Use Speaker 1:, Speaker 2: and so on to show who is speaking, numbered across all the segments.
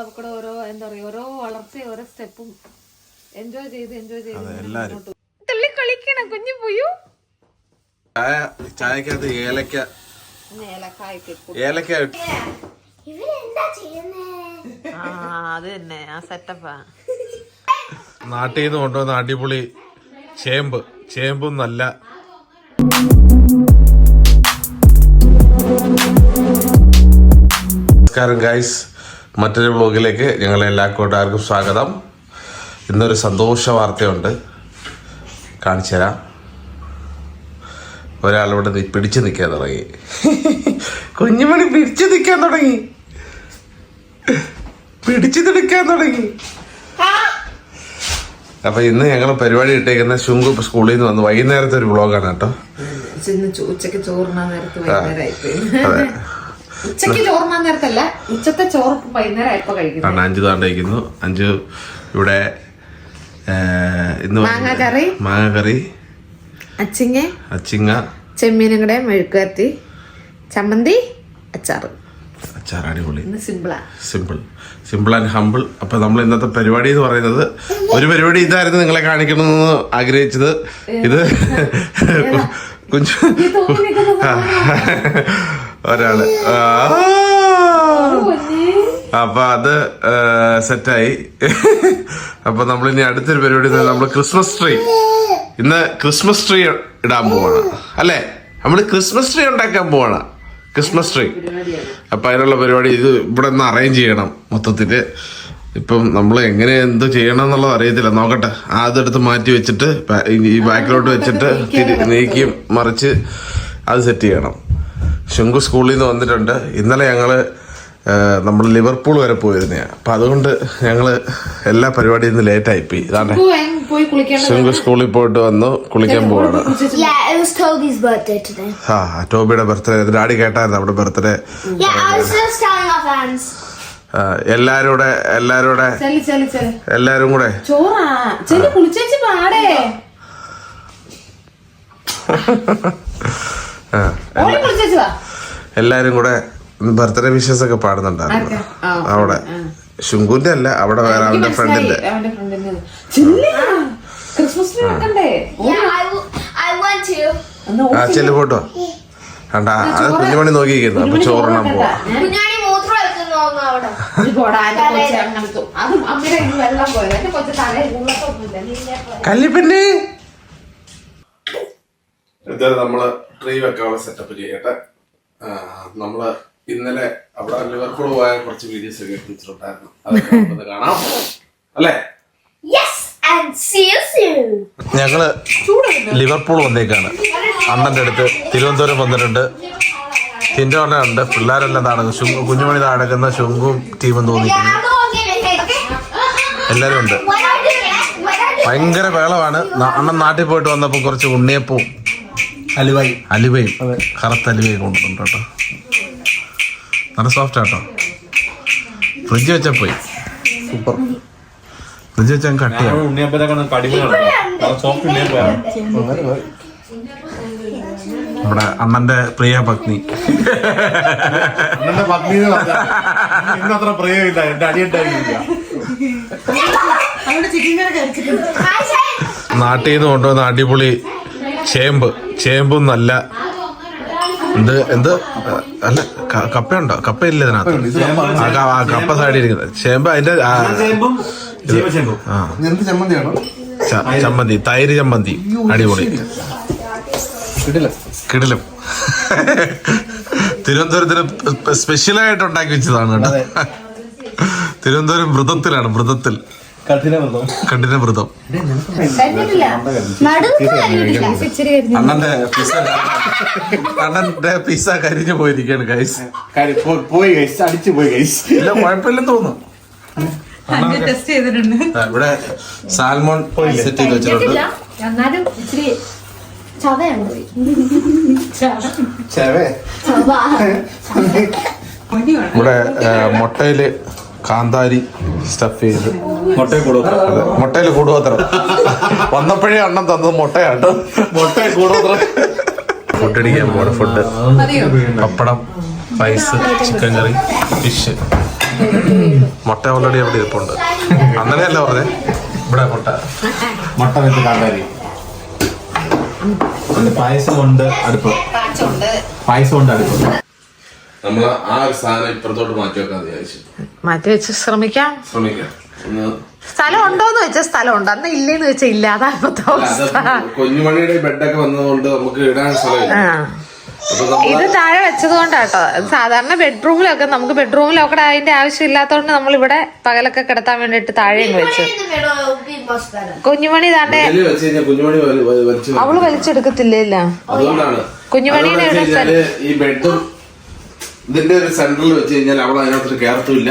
Speaker 1: അവക്കടെ ഓരോ എന്താ പറയാ ഓരോ വളർച്ച ഓരോ സ്റ്റെപ്പും എൻജോയ് ചെയ്ത് എൻജോയ് ചെയ്ത്. തുള്ളി കളിക്കണം കുഞ്ഞു പോയു.
Speaker 2: ചായ ചായക്കകത്ത് ഏലക്ക. ഏലക്ക
Speaker 1: അത് തന്നെ ആ സെറ്റപ്പാ.
Speaker 2: നാട്ടിൽ നിന്ന് കൊണ്ടുവന്ന അടിപൊളി ചേമ്പ്. ചേമ്പും നല്ല. നമസ്കാരം ഗൈസ് മറ്റൊരു വ്ലോഗിലേക്ക് ഞങ്ങളെ എല്ലാ കൂട്ടുകാർക്കും സ്വാഗതം. ഇന്നൊരു സന്തോഷ വാർത്തയുണ്ട്. കാണിച്ചു തരാം. ഒരാളിവിടെ പിടിച്ചു നിൽക്കാൻ തുടങ്ങി. കുഞ്ഞുമണി പിടിച്ചു നിൽക്കാൻ തുടങ്ങി. പിടിച്ചു നിൽക്കാൻ തുടങ്ങി. അപ്പൊ ഇന്ന് ഞങ്ങൾ പരിപാടി ഇട്ടേക്കുന്ന ശുങ്കു സ്കൂളിൽ നിന്ന് വന്ന്. വൈകുന്നേരത്തെ ഒരു വ്ളോഗാണ് കേട്ടോ.
Speaker 1: ഉച്ചയ്ക്ക് ചോറിനാ നേരത്തെ ഉച്ചയ്ക്ക് ചോറുണ്ണാൻ നേരത്തല്ല ഉച്ചത്തെ ചോറ് വൈകുന്നേരം ആയപ്പോ കഴിക്കുന്നത്
Speaker 2: കാരണം അഞ്ചു താണ്ടിരിക്കുന്നു അഞ്ചു ഇവിടെ ഇന്ന്
Speaker 1: മാങ്ങ കറി. അച്ചിങ്ങ.
Speaker 2: അച്ചിങ്ങ.
Speaker 1: ചെമ്മീനും കൂടെ മെഴുക്കുവരട്ടി ചമ്മന്തി അച്ചാറ്.
Speaker 2: അച്ചാർ അടിപൊളി. സിമ്പിൾ. Simple and humble. അപ്പൊ നമ്മൾ ഇന്നത്തെ പരിപാടി എന്ന് പറയുന്നത് ഒരു പരിപാടി ഇതായിരുന്നു നിങ്ങളെ കാണിക്കണമെന്ന് ആഗ്രഹിച്ചത്. ഇത് കുഞ്ചു ഒരാൾ. അപ്പൊ അത് സെറ്റായി. അപ്പൊ നമ്മൾ ഇനി അടുത്തൊരു പരിപാടി നമ്മൾ ക്രിസ്മസ് ട്രീ ഇന്ന് ക്രിസ്മസ് ട്രീ ഇടാൻ പോവാണ്. അല്ലേ? നമ്മൾ ക്രിസ്മസ് ട്രീ ഉണ്ടാക്കാൻ പോവാണ്. ക്രിസ്മസ് ട്രീ അപ്പൊ അതിനുള്ള പരിപാടി ഇത് ഇവിടെ നിന്ന് അറേഞ്ച് ചെയ്യണം മൊത്തത്തിൽ. ഇപ്പം നമ്മൾ എങ്ങനെ എന്ത് ചെയ്യണം എന്നുള്ളത് അറിയത്തില്ല. നോക്കട്ടെ. അതെടുത്ത് മാറ്റി വെച്ചിട്ട് ഈ- ബാക്കിലോട്ട് വെച്ചിട്ട് നീക്കിയും നീക്കി മറിച്ച് അത് സെറ്റ് ചെയ്യണം. ശുങ്കു സ്കൂളിൽ നിന്ന് വന്നിട്ടുണ്ട്. ഇന്നലെ ഞങ്ങൾ നമ്മൾ ലിവർപൂൾ വരെ പോയിരുന്നേ. അപ്പൊ അതുകൊണ്ട് ഞങ്ങൾ എല്ലാ പരിപാടിയിൽ നിന്ന് ലേറ്റ് ആയിപ്പോയി ഇതാണ്ട്
Speaker 1: പോയി ഇതാണ്
Speaker 2: ശുങ്കു സ്കൂളിൽ പോയിട്ട് വന്നു കുളിക്കാൻ പോവാണ്. ആ ടോബിയുടെ ബർത്ത്ഡേ. ഡാഡി കേട്ടായിരുന്നു അവിടെ ബർത്ത്ഡേ. എല്ലാരും കൂടെ എല്ലാരും കൂടെ എല്ലാരും കൂടെ.
Speaker 1: ചോറാ.
Speaker 2: എല്ലാരും കൂടെ ബർത്ത്ഡേ വിഷസ് ഒക്കെ പാടുന്നുണ്ടായിരുന്നു. അവിടെ. ശുങ്കുന്റെ അല്ല അവിടെ വേറെ അവന്റെ ഫ്രണ്ടിന്റെ ആ. ചെല്ലു. പോട്ടോ. കണ്ടാ അത് കുഞ്ഞുമണി നോക്കിയിരിക്കുന്നു. അപ്പൊ ചോറണം പോവാ. കല്ലിപ്പന്നെ ഇത് നമ്മൾ ട്രീ വെക്കാനുള്ള സെറ്റപ്പ് ചെയ്യട്ടെ. നമ്മൾ നമ്മൾ ഇന്നലെ അവിടെ ലിവർപൂൾ പോയ കുറച്ച് വീഡിയോസ് ഒക്കെ എടുത്തിട്ടുണ്ടായിരുന്നു. അതൊക്കെ കാണാം. അല്ലേ. ഞങ്ങൾ ലിവർപൂൾ വന്നേക്കാണ്. അണ്ണന്റെ അടുത്ത് തിരുവനന്തപുരം വന്നിട്ടുണ്ട്. ടിൻഡോ ഉണ്ട്. പിള്ളേരെല്ലാം നടക്കും ശുങ്കു കുഞ്ഞുമണി നടക്കുന്ന ശുങ്കും ടീമും തോന്നിക്കുന്നു. എല്ലാരും ഉണ്ട്. ഭയങ്കര വേളമാണ് അണ്ണൻ നാട്ടിൽ പോയിട്ട് വന്നപ്പോ കുറച്ച് ഉണ്ണിയപ്പവും
Speaker 3: അലുവായി.
Speaker 2: അലുവയും. കറുത്ത അലുവയും കൊണ്ടുണ്ട് കേട്ടോ. നല്ല സോഫ്റ്റ് ആട്ടോ. ഫ്രിഡ്ജ് വെച്ചാ പോയി.
Speaker 3: സൂപ്പർ.
Speaker 2: ഫ്രിഡ്ജ് വെച്ചാൽ
Speaker 3: ഉണ്ണിയപ്പാണ്
Speaker 2: നമ്മുടെ അണ്ണന്റെ പ്രിയ പത്നി.
Speaker 3: എന്റെ
Speaker 2: നാട്ടിൽ നിന്ന് കൊണ്ടുവന്ന അടിപൊളി ചേമ്പ്. ചേമ്പും നല്ല എന്ത് എന്ത്? അല്ല കപ്പയുണ്ടോ? കപ്പയില്ല ഇതിനകത്ത്? ആ, കപ്പ സൈഡിൽ ഇരിക്കുന്നത് ചേമ്പ് അതിന്റെ ചമ്മന്തി. തൈര് ചമ്മന്തി. അടിപൊളി. കിടിലും തിരുവനന്തപുരത്തിന് സ്പെഷ്യലായിട്ട് ഉണ്ടാക്കി വെച്ചതാണ് കേട്ടോ. തിരുവനന്തപുരം വ്രതത്തിലാണ് വ്രതത്തിൽ അണ്ണന്റെ പിസ അണ്ണന്റെ പിസ കരിഞ്ഞു പോയിരിക്കാണ് ഗൈസ്
Speaker 3: പോയി ഗൈസ് അടിച്ചു പോയി ഗൈസ്
Speaker 2: ഇല്ല കുഴപ്പമില്ലെന്ന് തോന്നുന്നു. ഇവിടെ സാൽമോൺ സെറ്റ് ചെയ്ത് വെച്ചിട്ടുണ്ട്. ഇവിടെ മുട്ടയിൽ കാന്താരി സ്റ്റഫ് ചെയ്ത്
Speaker 3: മുട്ടയിൽ
Speaker 2: അതെ, മുട്ടയിൽ കൂടുപത്രം വന്നപ്പോഴേ അണ്ണം തന്നത് മുട്ടയാട്ടോ
Speaker 3: മുട്ടയിൽ കൂടും
Speaker 2: ഫുഡ് അടിക്കാൻ പോണ food pappadam rice chicken curry fish മുട്ട ഓൾറെഡി അവിടെ ഇരിപ്പുണ്ട്. അങ്ങനെയല്ല പറഞ്ഞേ? ഇവിടെ മുട്ട.
Speaker 3: മുട്ട വെച്ച് കാന്താരി. പായസമുണ്ട് ഉണ്ട് അടുപ്പ്. പായസമുണ്ട് അടുപ്പ്.
Speaker 2: നമ്മൾ ആ ഒരു സാധനം ഇപ്പുറത്തോട്ട് മാറ്റി വെക്കാൻ വിചാരിച്ചു.
Speaker 1: മാറ്റി വെച്ച് ശ്രമിക്കാം.
Speaker 2: ശ്രമിക്കാം.
Speaker 1: സ്ഥലം ഉണ്ടോന്ന് വെച്ചാൽ സ്ഥലം ഉണ്ട് അന്ന് ഇല്ലേന്ന് വെച്ചാൽ ഇല്ല അതാ ഇപ്പത്തെ അവസ്ഥ.
Speaker 2: അത് കുഞ്ഞുമണിയുടെ ബെഡൊക്കെ വന്നതുകൊണ്ട് നമുക്ക് ഇടാൻ സ്ഥലമില്ല.
Speaker 1: ഇത് താഴെ വെച്ചത് കൊണ്ടാട്ടോ. സാധാരണ ബെഡ്റൂമിലൊക്കെ നമുക്ക് ബെഡ്റൂമിലൊക്കെ അതിന്റെ ആവശ്യം ഇല്ലാത്തതുകൊണ്ട് നമ്മൾ ഇവിടെ പകലൊക്കെ കിടത്താൻ വേണ്ടിട്ട് താഴെ വെച്ചു. കുഞ്ഞുമണി താണ്ടെ. അവൾ വലിച്ചെടുക്കത്തില്ല കുഞ്ഞുമണിയുടെ
Speaker 2: ഈ ബെഡും ഇതിന്റെ ഒരു സെന്ററിൽ വെച്ച് കഴിഞ്ഞാൽ അവൾ അതിനകത്ത് കയറത്തുമില്ല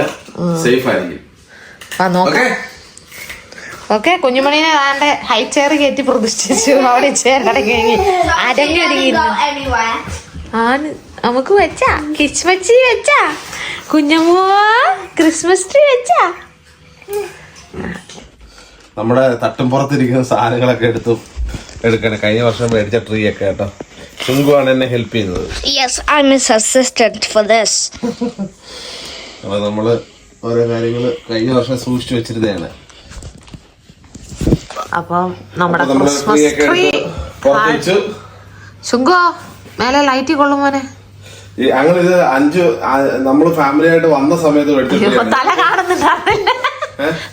Speaker 2: സേഫ് ആയിരിക്കും.
Speaker 1: നോക്കാം.
Speaker 2: ഓക്കെ
Speaker 1: ഓക്കെ കുഞ്ഞുമണിനെ താണ്ടെ ഹൈ ചെയർ കയറ്റി പ്രതിഷ്ഠിച്ചു? അവിടെ ചെയർ. ആണ് നമുക്ക് വെച്ചാ. കിസ്മച്ചി വെച്ചാ. കുഞ്ഞമ്മോ ക്രിസ്മസ് ട്രീ വെച്ചാ.
Speaker 2: നമ്മുടെ തട്ടും പുറത്തിരിക്കുന്ന സാധനങ്ങളൊക്കെ എടുത്തു എടുക്കണം. കഴിഞ്ഞ വർഷം മേടിച്ച ട്രീ ഒക്കെ കേട്ടോ. ചുങ്കുവാണ് എന്നെ ഹെൽപ്പ് ചെയ്യുന്നത്.
Speaker 4: Yes, I'm his assistant for this
Speaker 2: അപ്പോൾ നമ്മൾ ഓരോ കാര്യങ്ങൾ കഴിഞ്ഞ വർഷം സൂക്ഷിച്ചു വെച്ചിരുന്നതാണ്.
Speaker 1: അപ്പം നമ്മുടെ ക്രിസ്മസ് ട്രീ ശുങ്കോ മേലെ ലൈറ്റ് കൊള്ളും മോനെ.
Speaker 2: അഞ്ചു നമ്മൾ ഫാമിലി ആയിട്ട് വന്ന സമയത്ത്
Speaker 1: തല കാണുന്നുണ്ടാവില്ല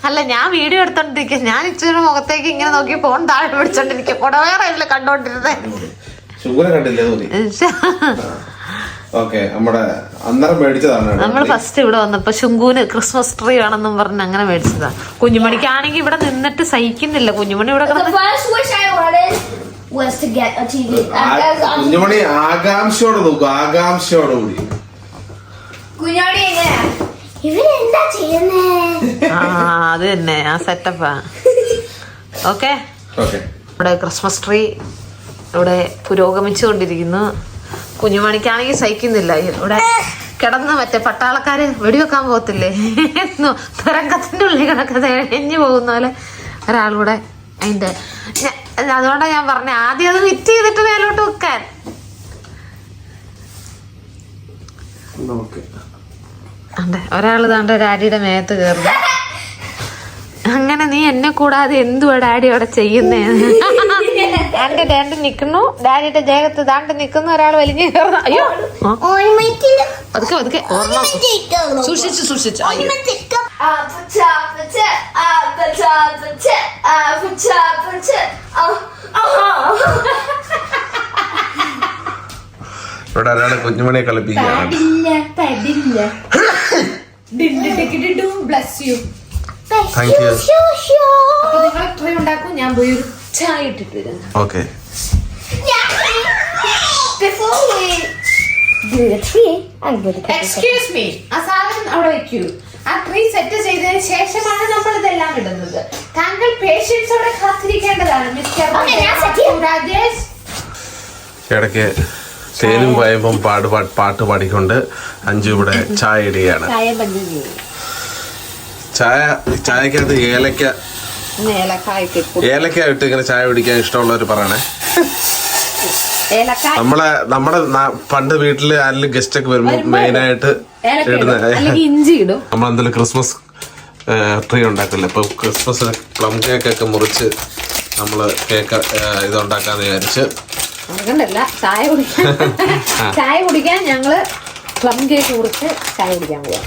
Speaker 1: അല്ല ഞാൻ വീഡിയോ എടുത്തോണ്ടിരിക്കും. ഞാൻ ഇച്ചിരി മുഖത്തേക്ക് ഇങ്ങനെ നോക്കി ഫോൺ താഴെ പിടിച്ചോണ്ടിരിക്കും. കൊടവേറെ കണ്ടോണ്ടിരുന്നേ.
Speaker 2: ചുങ്കുനെ കണ്ടില്ലേ തോന്നി? ഓക്കെ നമ്മുടെ അന്നേരം മേടിച്ചതാണ്
Speaker 1: നമ്മൾ ഫസ്റ്റ് ഇവിടെ വന്നപ്പോ ശുങ്കുവിന് ക്രിസ്മസ് ട്രീ വേണമെന്നും പറഞ്ഞ് അങ്ങനെ മേടിച്ചതാ. കുഞ്ഞുമണിക്കാണെങ്കിൽ ഇവിടെ നിന്നിട്ട് സഹിക്കുന്നില്ല. കുഞ്ഞുമണി ഇവിടെ
Speaker 2: കുഞ്ഞുമണി ആകാംക്ഷയോടെ നോക്കും ആകാംക്ഷയോടെ കൂടി.
Speaker 1: അത് തന്നെ ആ സെറ്റപ്പാ ഓക്കെ
Speaker 2: ഓക്കെ
Speaker 1: ഇവിടെ ക്രിസ്മസ് ട്രീ ഇവിടെ പുരോഗമിച്ചുകൊണ്ടിരിക്കുന്നു. കുഞ്ഞുമണിക്കാണെങ്കിൽ സഹിക്കുന്നില്ല. ഇവിടെ കിടന്ന് മറ്റേ പട്ടാളക്കാര് വെടിവെക്കാൻ പോകത്തില്ലേ? തുരങ്കത്തിന്റെ ഉള്ളിൽ കണക്ക് എഴഞ്ഞു പോകുന്ന പോലെ ഒരാളൂടെ അതിന്റെ അതുകൊണ്ടാണ് ഞാൻ പറഞ്ഞ ആദ്യം അത് വിറ്റ് ചെയ്തിട്ട് മേലോട്ട് വെക്കാൻ. അതെ ഒരാൾ താണ്ട ഡാഡിയുടെ മേത്ത് കയറുന്നു അങ്ങനെ നീ എന്നെ കൂടാതെ എന്തുവാ ഡാഡി അവിടെ ചെയ്യുന്നേ? എന്റെ രണ്ട് നിക്കുന്നു. ഡാഡിയുടെ ദേഹത്ത് ദാണ്ട് നിക്കുന്ന. ഒരാൾ വലിഞ്ഞു കയറുന്നു. അയ്യോ. ആ, അതൊക്കെ പതുക്കെ ഓർമ്മ. സൂക്ഷിച്ചു
Speaker 2: ഇവിടെ ഒരാളെ കുഞ്ഞുമണിയെ കളിപ്പിക്കുകയാണ്. താങ്ക് യു
Speaker 1: അപ്പൊ നിങ്ങൾ ട്രീ ഉണ്ടാക്കും. ഞാൻ പോയി ചായ ഇട്ടിട്ട് വരാം.
Speaker 2: Okay.
Speaker 4: Before we do the tree, I'm going to.
Speaker 1: Excuse me ആ സാധനം അവിടെ വെക്കൂ. ആ ട്രീ സെറ്റ് ചെയ്തതിന് ശേഷമാണ് നമ്മൾ ഇതെല്ലാം ഇടുന്നത്. താങ്കൾ പേഷ്യൻസോടെ കാത്തിരിക്കേണ്ടതാണ് മിസ്റ്റർ
Speaker 4: Okay, ഞാൻ set ചെയ്യാം.
Speaker 1: രാജേഷ്
Speaker 2: ഇടയ്ക്ക് തേനും വയമ്പും പാട് പാ- പാട്ട് പാടിക്കൊണ്ട് അഞ്ചു ഇവിടെ ചായ ഇടുകയാണ്.
Speaker 1: ചായ ബന്നി
Speaker 2: ചായ ചായക്കകത്ത് ഏലക്ക ഏലക്ക ഇട്ട് ഇങ്ങനെ ചായ കുടിക്കാൻ ഇഷ്ടമുള്ളവർ പറയണേ. നമ്മളെ നമ്മുടെ പണ്ട് വീട്ടിൽ ആരെങ്കിലും ഗസ്റ്റ് ഒക്കെ വരുമ്പോ മെയിൻ ആയിട്ട് ഇടുന്ന
Speaker 1: അല്ലെങ്കിൽ ഇഞ്ചി ഇടും.
Speaker 2: നമ്മളെന്തായാലും ക്രിസ്മസ് ട്രീ ഉണ്ടാക്കില്ല? ഇപ്പൊ ക്രിസ്മസ് പ്ലം കേക്ക് ഒക്കെ മുറിച്ച് നമ്മൾ കേക്ക് ഇത് ഉണ്ടാക്കാന്ന് വിചാരിച്ച്.
Speaker 1: ചായ കുടിക്കാൻ ചായ കുടിക്കാൻ ഞങ്ങൾ പ്ലം കേക്ക് മുറിച്ച് ചായ കുടിക്കാൻ പോവാം.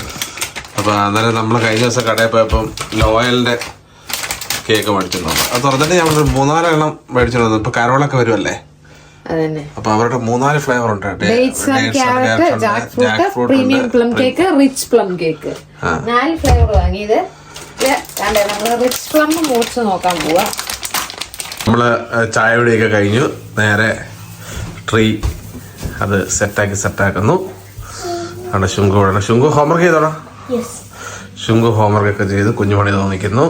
Speaker 2: അപ്പൊ അന്നേരം നമ്മൾ കഴിഞ്ഞ ദിവസം കടയിൽ പോയപ്പം ലോയലിന്റെ കേക്ക് മേടിച്ചിട്ടുണ്ട്. അത് തുറന്നിട്ട് ഞാൻ ഒരു മൂന്നാലെണ്ണം മേടിച്ചിട്ടുണ്ട്. ഇപ്പൊ കരോളൊക്കെ വരുമല്ലേ? അപ്പൊ അവരുടെ മൂന്നാൽ ഫ്ലേവർ ഉണ്ട്
Speaker 1: premium plum cake rich plum cake നാല് ഫ്ലേവർ വാങ്ങിയത്. റിച്ച് പ്ലം മുറിച്ച് നോക്കാൻ പോവാ.
Speaker 2: നമ്മൾ ചായ കുടിയൊക്കെ കഴിഞ്ഞു. നേരെ ട്രീ അത് സെറ്റാക്കി സെറ്റാക്കുന്നു. അവിടെ ശുങ്കു ഇവിടെ. ശുങ്കു ഹോംവർക്ക് ചെയ്തോടാ. ശുങ്കു ഹോംവർക്ക് ഒക്കെ ചെയ്ത് കുഞ്ഞുമണി തോന്നിക്കുന്നു.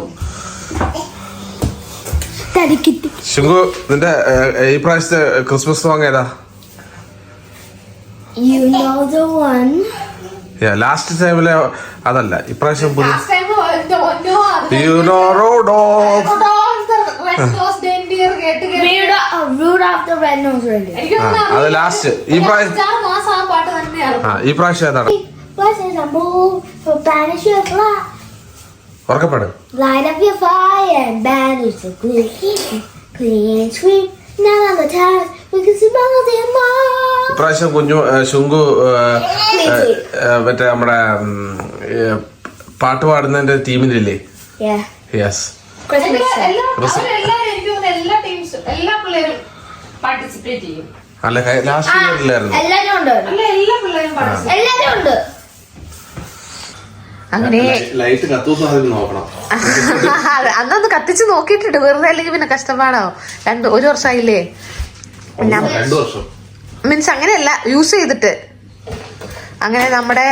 Speaker 2: ശുങ്കു നിന്റെ ഈ പ്രാവശ്യത്തെ ക്രിസ്മസ് സോങ് ഏതാ?
Speaker 4: You know the one.
Speaker 2: Last ടൈമിലെ അതല്ല ഇപ്രാവശ്യം പുതിയ
Speaker 1: Last time ഒന്നോ അത്
Speaker 2: last. ഈ പ്രാവശ്യം-
Speaker 1: ആ
Speaker 2: ഈ പ്രാവശ്യം ഏതാണ്? ഉറക്കപ്പാട്.
Speaker 4: Light up your fire and banish the clean, clean and sweet. Now on the time we can smell the more.
Speaker 2: ഇപ്രാവശ്യം കുഞ്ഞു ഏ, ശുങ്കു ഏ, ഏ, ഏ, മറ്റേ നമ്മുടെ ഉം, ഏ, പാട്ട് പാടുന്നതിന്റെ ടീമിലില്ലേ?
Speaker 4: Yeah.
Speaker 2: Yes
Speaker 4: Christmas.
Speaker 1: എനിക്ക് തോന്നുന്നു എല്ലാ ടീംസും എല്ലാ പിള്ളേരും പാർട്ടിസിപ്പേറ്റ് ചെയ്യും.
Speaker 2: അല്ല ലാസ്റ്റ് ഇയറിലായിരുന്നു
Speaker 4: എല്ലാരും ഉണ്ട്?
Speaker 1: അല്ല എല്ലാ പിള്ളേരും പാർട്ടിസിപ്പേറ്റ്
Speaker 4: എല്ലാരും ഉണ്ട്.
Speaker 1: അങ്ങനെ
Speaker 2: ലൈറ്റ് നോക്കണം.
Speaker 1: അതെ, അന്നൊന്ന് കത്തിച്ച് നോക്കിയിട്ടുണ്ട് വെറുതെ അല്ലെങ്കിൽ പിന്നെ കഷ്ടപ്പാടോ. രണ്ട് ഒരു വർഷമായില്ലേ
Speaker 2: രണ്ടു വർഷം.
Speaker 1: മീൻസ് അങ്ങനെയല്ല യൂസ് ചെയ്തിട്ട്. അങ്ങനെ നമ്മുടെ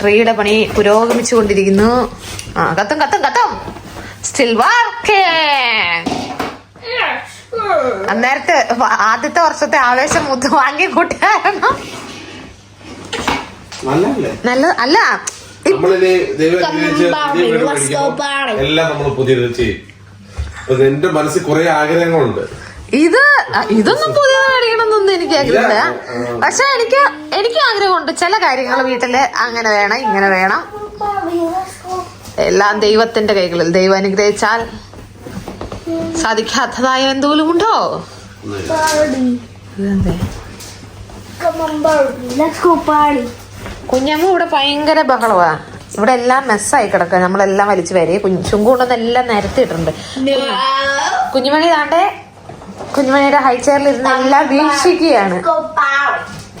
Speaker 1: ട്രീയുടെ പണി പുരോഗമിച്ചു കൊണ്ടിരിക്കുന്നു ആ കത്തും കത്തും കത്തും. സ്റ്റിൽ വർക്ക് അന്നേരത്തെ ആദ്യത്തെ വർഷത്തെ ആവേശം മുത്ത് വാങ്ങി
Speaker 2: കൂട്ടിയായിരുന്നു
Speaker 1: നല്ല അല്ല
Speaker 2: നമ്മളിനി ദൈവം അനുഗ്രഹിച്ച് പുതിയ വീട് മേടിക്കുമ്പോൾ എല്ലാം നമ്മൾ പുതിയത് ചെയ്യും. അപ്പൊ എന്റെ മനസ്സിൽ കുറെ ആഗ്രഹങ്ങളുണ്ട്.
Speaker 1: ഇത് ഇതൊന്നും പുതിയത് മേടിക്കണമെന്നൊന്നും എനിക്ക് ആഗ്രഹമില്ല. പക്ഷെ എനിക്ക് എനിക്ക് ആഗ്രഹമുണ്ട്. ചില കാര്യങ്ങൾ വീട്ടിൽ അങ്ങനെ വേണം ഇങ്ങനെ വേണം. എല്ലാം ദൈവത്തിന്റെ കൈകളിൽ. ദൈവം അനുഗ്രഹിച്ചാൽ സാധിക്കാത്തതായ എന്തെങ്കിലും ഉണ്ടോ?
Speaker 4: പാടി
Speaker 1: ഇതെന്തേ?
Speaker 4: Come on, Barbie. Let's go party.
Speaker 1: കുഞ്ഞമ്മ ഇവിടെ ഭയങ്കര ബഹളവാ. ഇവിടെ എല്ലാം മെസ്സായി കിടക്കുക. നമ്മളെല്ലാം വലിച്ചു വരെ. ചുങ്കുകൊണ്ടൊന്നും എല്ലാം നിരത്തിയിട്ടുണ്ട് കുഞ്ഞുമണി താണ്ടെ കുഞ്ഞുമണിയുടെ ഹൈ ചെയറിൽ ഇരുന്ന് എല്ലാം വീക്ഷിക്കുകയാണ്.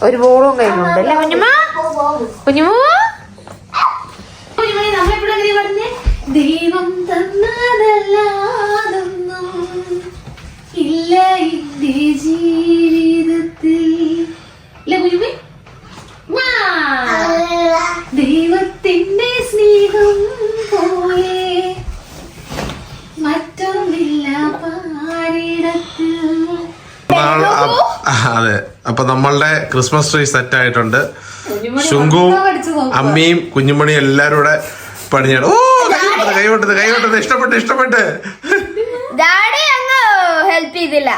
Speaker 1: ഒരു ബോളും കയ്യിലുണ്ട് അല്ലേ കുഞ്ഞുമ്മ? കുഞ്ഞുമോ കുഞ്ഞുമണി ദൈവം തന്നതല്ലാതൊന്നും ഇല്ല എന്റെ ജീവിതത്തിൽ അല്ലേ കുഞ്ഞുമേ ഞാ. ദൈവത്തിന്റെ സ്നേഹം പോലെ മറ്റൊന്നില്ല പാരിടത്തിൽ
Speaker 2: നാളെ അ- അതെ അപ്പൊ നമ്മളുടെ ക്രിസ്മസ് ട്രീ സെറ്റ് ആയിട്ടുണ്ട് ശുങ്കുവും അമ്മയും കുഞ്ഞുമണിയും എല്ലാരും കൂടെ പണിയാണ് ഓ കൈവിട്ടത് കൈവിട്ടത് കൈവിട്ടത്. ഇഷ്ടപ്പെട്ട് ഇഷ്ടപ്പെട്ട്.
Speaker 4: ഡാഡി അങ്ങ് ഹെൽപ്പ് ചെയ്തില്ല.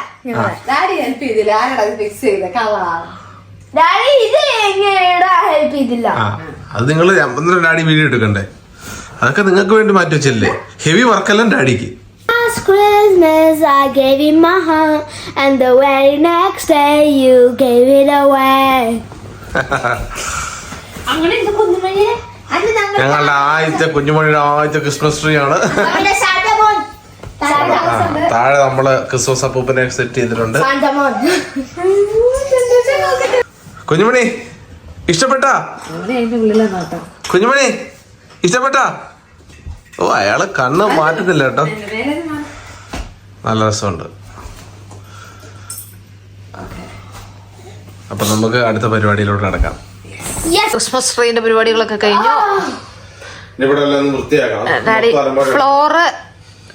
Speaker 1: ഡാഡി ഹെൽപ്പ് ചെയ്തില്ല. ആരടാ ഫിക്സ് ചെയ്ത?
Speaker 4: ഡാഡി ഇത് എങ്ങനെയാ ഹെൽപ്പ് ചെയ്തില്ല?
Speaker 2: ആ അത് നിങ്ങൾ ഡാഡി വീഡിയോ എടുക്കണ്ടേ? അതൊക്കെ നിങ്ങൾക്ക് വേണ്ടി മാറ്റി വെച്ചില്ലേ? ഹെവി വർക്കെല്ലാം ഡാഡിക്ക്.
Speaker 4: Christmas I gave you my heart, and the very next day you gave it away.
Speaker 2: ഞങ്ങളുടെ ആദ്യത്തെ കുഞ്ഞുമണിയുടെ ആദ്യത്തെ ക്രിസ്മസ് ട്രീ ആണ്. താഴെ നമ്മൾ ക്രിസ്മസ് അപ്പൂപ്പനെ സെറ്റ് ചെയ്തിട്ടുണ്ട്. കുഞ്ഞുമണി ഇഷ്ടപ്പെട്ടാ? കുഞ്ഞുമണി ഇഷ്ടപ്പെട്ടാ? ഓ അയാൾ കണ്ണ് മാറ്റുന്നില്ല കേട്ടോ. നല്ല രസമുണ്ട്. അപ്പൊ നമുക്ക് അടുത്ത പരിപാടിയിലോട്ട് നടക്കാം.
Speaker 4: യെസ്
Speaker 1: ക്രിസ്മസ് ട്രീന്റെ പരിപാടികളൊക്കെ കഴിഞ്ഞു. ഡാഡി ഫ്ലോറ്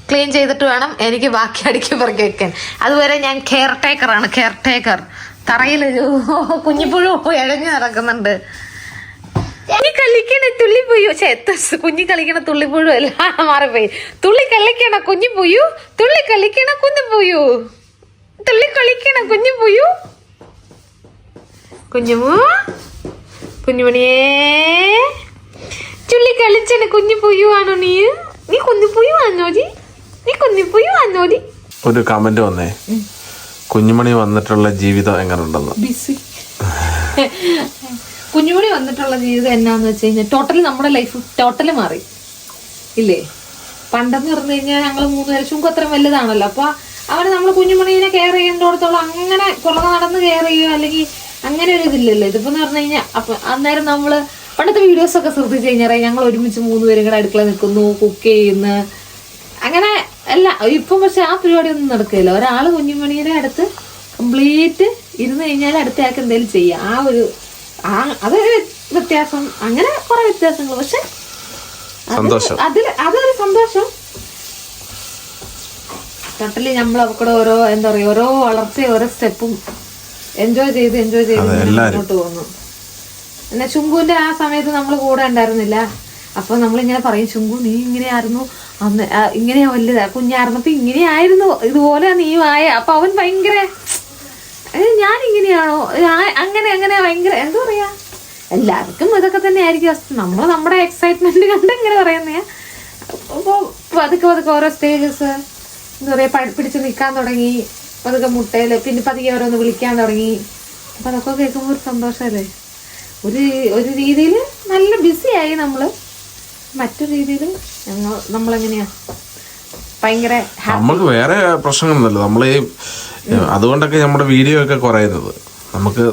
Speaker 1: ക്ലീൻ ചെയ്തിട്ട് വേണം. എനിക്ക് ബാക്കി അടുക്കി പറഞ്ഞു വെക്കാൻ. അതുവരെ ഞാൻ കെയർ ടേക്കറാണ് കെയർ ടേക്കർ തറയിലൊരു കുഞ്ഞിപ്പുഴു ഇഴഞ്ഞു നടക്കുന്നുണ്ട്. കളിക്കണ തുള്ളി ഛേ, ത- കുഞ്ഞി കളിക്കണ തുള്ളിപ്പോഴും അല്ല മാറിപ്പോയി. തുള്ളി കളിക്കണ കുഞ്ഞു പോയു തുള്ളി കളിക്കണ കുഞ്ഞു പോയു തുള്ളി കളിക്കണ കുഞ്ഞു പോയു കുഞ്ഞുമോ കുഞ്ഞുമണിയേ ചുള്ളി കളിച്ചന് കുഞ്ഞു പുയ്യുവാണോ നീ? നീ കുഞ്ഞു പോയു ആണോടി നീ കുഞ്ഞു പോയു ആണോടി
Speaker 2: ഒരു കമന്റ് വന്നേ. കുഞ്ഞുമണി വന്നിട്ടുള്ള ജീവിതം എങ്ങനെ ഉണ്ടെന്ന്
Speaker 1: ബിസി. കുഞ്ഞുമണി വന്നിട്ടുള്ള ജീവിതം എന്നാന്ന് വെച്ച് കഴിഞ്ഞാൽ ടോട്ടലി നമ്മുടെ ലൈഫ് ടോട്ടലി മാറി. ഇല്ലേ? പണ്ടെന്ന് പറഞ്ഞു കഴിഞ്ഞാൽ ഞങ്ങൾ മൂന്ന് പേര് അത്ര വലുതാണല്ലോ. അപ്പൊ അവന് നമ്മൾ കുഞ്ഞുമണീനെ കെയർ ചെയ്യേണ്ടോടത്തോളം അങ്ങനെ പുറകെ നടന്ന് കെയർ ചെയ്യുക അല്ലെങ്കിൽ അങ്ങനെ ഒരു ഇതില്ലല്ലോ. ഇതിപ്പോ എന്ന് പറഞ്ഞു കഴിഞ്ഞാൽ അപ്പൊ അന്നേരം നമ്മൾ പണ്ടത്തെ വീഡിയോസ് ഒക്കെ ശ്രദ്ധിച്ചു കഴിഞ്ഞാൽ ഞങ്ങൾ ഒരുമിച്ച് മൂന്ന് പേരും കൂടെ അടുക്കള നിൽക്കുന്നു കുക്ക് ചെയ്യുന്ന. അങ്ങനെ അല്ല ഇപ്പം പക്ഷെ ആ പരിപാടി ഒന്നും നടക്കില്ല. ഒരാൾ കുഞ്ഞുമണിയുടെ അടുത്ത് കംപ്ലീറ്റ് ഇരുന്ന് കഴിഞ്ഞാൽ അടുത്തയാൾക്ക് എന്തെങ്കിലും ചെയ്യാം. ആ ഒരു ആ അതൊരു വ്യത്യാസം. അങ്ങനെ കുറെ വ്യത്യാസങ്ങൾ പക്ഷെ
Speaker 2: സന്തോഷം.
Speaker 1: അതിൽ അതൊരു സന്തോഷം. ടോട്ടലി നമ്മൾ അവക്കൂടെ ഓരോ എന്താ പറയാ ഓരോ വളർച്ചയും ഓരോ സ്റ്റെപ്പും എൻജോയ് ചെയ്ത് എൻജോയ് ചെയ്ത്. മുന്നോട്ട് പോകുന്നു. എന്നാ ചുങ്കുവിന്റെ ആ സമയത്ത് നമ്മൾ കൂടെ ഉണ്ടായിരുന്നില്ല. അപ്പൊ നമ്മളിങ്ങനെ പറയും ചുങ്കു നീ ഇങ്ങനെയായിരുന്നു. അന്ന് ഇങ്ങനെയാ ഇങ്ങനെ വലുതാ കുഞ്ഞായിരുന്നപ്പോ ഇങ്ങനെയായിരുന്നു. ഇതുപോലെ നീ ആയ അപ്പൊ അവൻ ഭയങ്കര "ഏ, ഞാൻ ഇങ്ങനെയാണോ അങ്ങനെ അങ്ങനെ ഭയങ്കര എന്താ പറയാ? എല്ലാവർക്കും ഇതൊക്കെ തന്നെ ആയിരിക്കും അവസ്ഥ. നമ്മൾ നമ്മുടെ എക്സൈറ്റ്മെന്റ് കണ്ട് ഇങ്ങനെ പറയുന്നേ. അപ്പോൾ പതുക്കെ പതുക്കെ ഓരോ സ്റ്റേജസ് എന്താ പറയുക പഠിപ്പിടിച്ച് പിടിച്ച് നിൽക്കാൻ തുടങ്ങി. പതുക്കെ മുട്ടയിൽ പിന്നെ പതുക്കെ ഓരോന്ന് വിളിക്കാൻ തുടങ്ങി. അപ്പം അതൊക്കെ കേൾക്കുമ്പോൾ ഒരു സന്തോഷമല്ലേ ഒരു ഒരു രീതിയിൽ നല്ല ബിസിയായി നമ്മൾ മറ്റു രീതിയിൽ ഞങ്ങൾ നമ്മളെങ്ങനെയാ ഭയങ്കര.
Speaker 2: നമുക്ക് വേറെ പ്രശ്നങ്ങളൊന്നുമില്ല. നമ്മൾ അതുകൊണ്ടൊക്കെ നമ്മുടെ വീഡിയോ ഒക്കെ കുറയുന്നത്. നമുക്ക്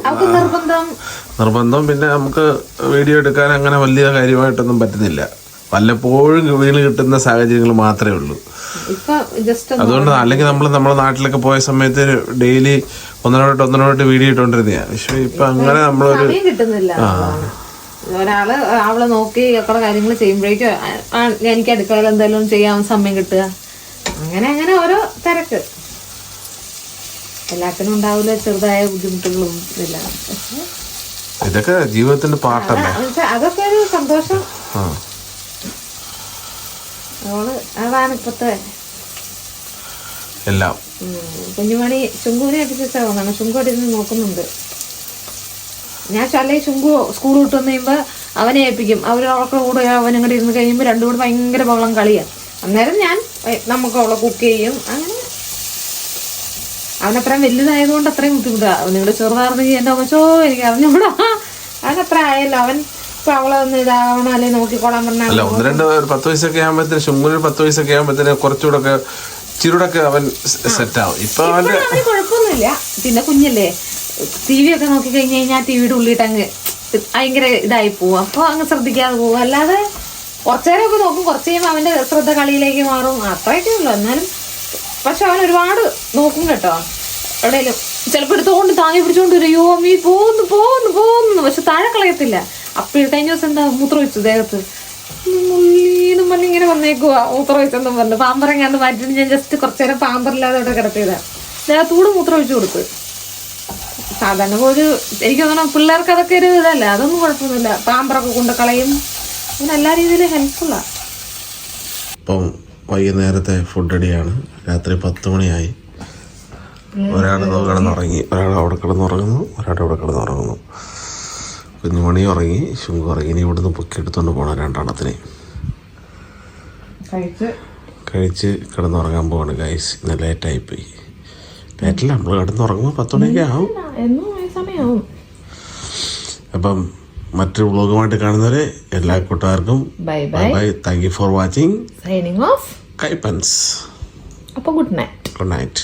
Speaker 1: നിർബന്ധം.
Speaker 2: പിന്നെ നമുക്ക് വീഡിയോ എടുക്കാൻ അങ്ങനെ വലിയ കാര്യമായിട്ടൊന്നും പറ്റുന്നില്ല. വല്ലപ്പോഴും വീണ് കിട്ടുന്ന സാഹചര്യങ്ങൾ മാത്രമേ ഉള്ളൂ. അതുകൊണ്ട് അല്ലെങ്കിൽ നമ്മൾ നമ്മുടെ നാട്ടിലൊക്കെ പോയ സമയത്ത് ഡെയിലി ഒന്നിനോട്ട് ഒന്നിനോട്ട് വീഡിയോ ഇട്ടോണ്ടിരുന്ന പക്ഷെ ഇപ്പൊ അങ്ങനെ നമ്മളൊരു.
Speaker 1: ഒരാൾ അവളെ നോക്കി ഒക്കെ കാര്യങ്ങൾ ചെയ്യുമ്പോഴേക്കും എനിക്ക് അടുക്കളയിൽ എന്തെങ്കിലും ചെയ്യാൻ സമയം കിട്ടുക. അങ്ങനെ അങ്ങനെ ഓരോ തിരക്ക്. എല്ലാത്തിനും ഉണ്ടാവില്ല ചെറുതായ ബുദ്ധിമുട്ടുകളും ഇല്ല പക്ഷെ
Speaker 2: ഇതൊക്കെ ജീവിതത്തിന്റെ പാട്ടല്ലേ?
Speaker 1: അതൊക്കെ ഒരു സന്തോഷം. അവൾ അതാണ് ഇപ്പത്തെ
Speaker 2: എല്ലാം.
Speaker 1: കുഞ്ഞുമണി ശുങ്കുവിനെ അടിച്ചാ തോന്നാണ് ശുങ്കു ഇരുന്ന് നോക്കുന്നുണ്ട്. ഞാൻ ചല്ലേ ശുങ്കു സ്കൂൾ വിട്ടു വന്ന് കഴിയുമ്പോ അവനെ ഏൽപ്പിക്കും. അവർ കൂടെ അവനും കൂടെ ഇരുന്ന് കഴിയുമ്പോൾ രണ്ടും കൂടെ ഭയങ്കര ബഹളം കളിയാണ് അന്നേരം ഞാൻ നമുക്ക് അവളെ കുക്ക് ചെയ്യും. അങ്ങനെ. അവനത്രയും വലുതായതുകൊണ്ട് അത്രയും ബുദ്ധിമുട്ടാണ് അവനിവിടെ ചെറുതായിരുന്നെങ്കിൽ എന്റെ അമ്മച്ചോ എനിക്ക് അറിഞ്ഞൂടാ. അവനത്ര ആയല്ലോ. അവൻ ഇപ്പൊ അവളെ ഒന്ന് ഇതാവണം? അല്ലെങ്കിൽ നോക്കിക്കോളാൻ പറഞ്ഞാൽ
Speaker 2: ഒന്ന് രണ്ട് ഒരു പത്ത് വയസ്സൊക്കെ ആകുമ്പോഴത്തേന് ശുമ്മിന് പത്ത് വയസ്സൊക്കെ ആകുമ്പോഴത്തേന് കുറച്ചുകൂടെ ഒക്കെ അവൻ സെറ്റ് ആവും ഇപ്പൊ അവന്റെ
Speaker 1: അവന് കുഴപ്പമൊന്നുമില്ല. പിന്നെ കുഞ്ഞല്ലേ ടി വി ഒക്കെ നോക്കി കഴിഞ്ഞ് കഴിഞ്ഞാൽ ടി വിയുടെ ഉള്ളിട്ട് അങ്ങ് ഭയങ്കര ഇതായി പോവും. അപ്പോൾ അങ്ങ് ശ്രദ്ധിക്കാതെ പോവും. അല്ലാതെ കുറച്ചേരമൊക്കെ നോക്കും കുറച്ച് കഴിയുമ്പോൾ അവന്റെ ശ്രദ്ധ കളിയിലേക്ക് മാറും. അത്രയൊക്കെ ഉള്ളു. എന്നാലും പക്ഷെ അവൻ ഒരുപാട് നോക്കും കേട്ടോ. എവിടെയെങ്കിലും ചിലപ്പോൾ എടുത്തോണ്ട് താങ്ങി പിടിച്ചുകൊണ്ട് വരും. അയ്യോ അമ്മീ പോകുന്നു പോകുന്നു പോകുന്നു പക്ഷെ താഴെ കളയത്തില്ല. അപ്പോൾ കഴിഞ്ഞ ദിവസം എന്താ മൂത്ര വെച്ചു ദേഹത്ത്? മുള്ളീന്നും പറഞ്ഞ് ഇങ്ങനെ വന്നേക്കുക മൂത്ര വെച്ചെന്നും പറഞ്ഞു. പാമ്പറങ്ങാണ്ട് മാറ്റിട്ട് ഞാൻ ജസ്റ്റ് കുറച്ചു നേരം പാമ്പറില്ലാതെ അവിടെ ദേഹത്തൂടെ മൂത്രം ഒഴിച്ചു കൊടുത്ത്. സാധാരണ ഒരു എനിക്ക് തോന്നണം പിള്ളേർക്ക് അതൊക്കെ ഒരു ഇതല്ല. അതൊന്നും കുഴപ്പമൊന്നുമില്ല. പാമ്പറൊക്കെ കൊണ്ട് കളയും. അങ്ങനെ എല്ലാ രീതിയിലും ഹെൽപ്ഫുള്ളാണ്
Speaker 2: ഇപ്പം വൈകുന്നേരത്തെ ഫുഡ് റെഡിയാണ് രാത്രി പത്ത് മണിയായി. ഒരാൾ കിടന്നുറങ്ങി. ഒരാൾ അവിടെ കിടന്നുറങ്ങുന്നു. ഒരാൾ അവിടെ കിടന്നുറങ്ങുന്നു. കുഞ്ഞുമണി ഉറങ്ങി. ശുങ്കു ഉറങ്ങി. ഇനി ഇവിടുന്ന് പൊക്കിയെടുത്തോണ്ട് പോകണം രണ്ടെണ്ണത്തിനെ.
Speaker 1: കഴിച്ച്.
Speaker 2: കിടന്നുറങ്ങാൻ പോവാണ് ഗൈസ് ഇന്ന് ലേറ്റായി പോയി ലേറ്റല്ല നമ്മൾ കിടന്നുറങ്ങുമ്പോൾ പത്ത് മണിയൊക്കെ ആവും. അപ്പം മറ്റൊരു വ്ളോഗുമായിട്ട് കാണുന്നവരെ എല്ലാ കൂട്ടുകാർക്കും
Speaker 1: bye
Speaker 2: bye thank you for watching
Speaker 1: signing off
Speaker 2: കൈപ്പൻസ്
Speaker 1: അപ്പോൾ ഗുഡ് നൈറ്റ്
Speaker 2: ഗുഡ് നൈറ്റ്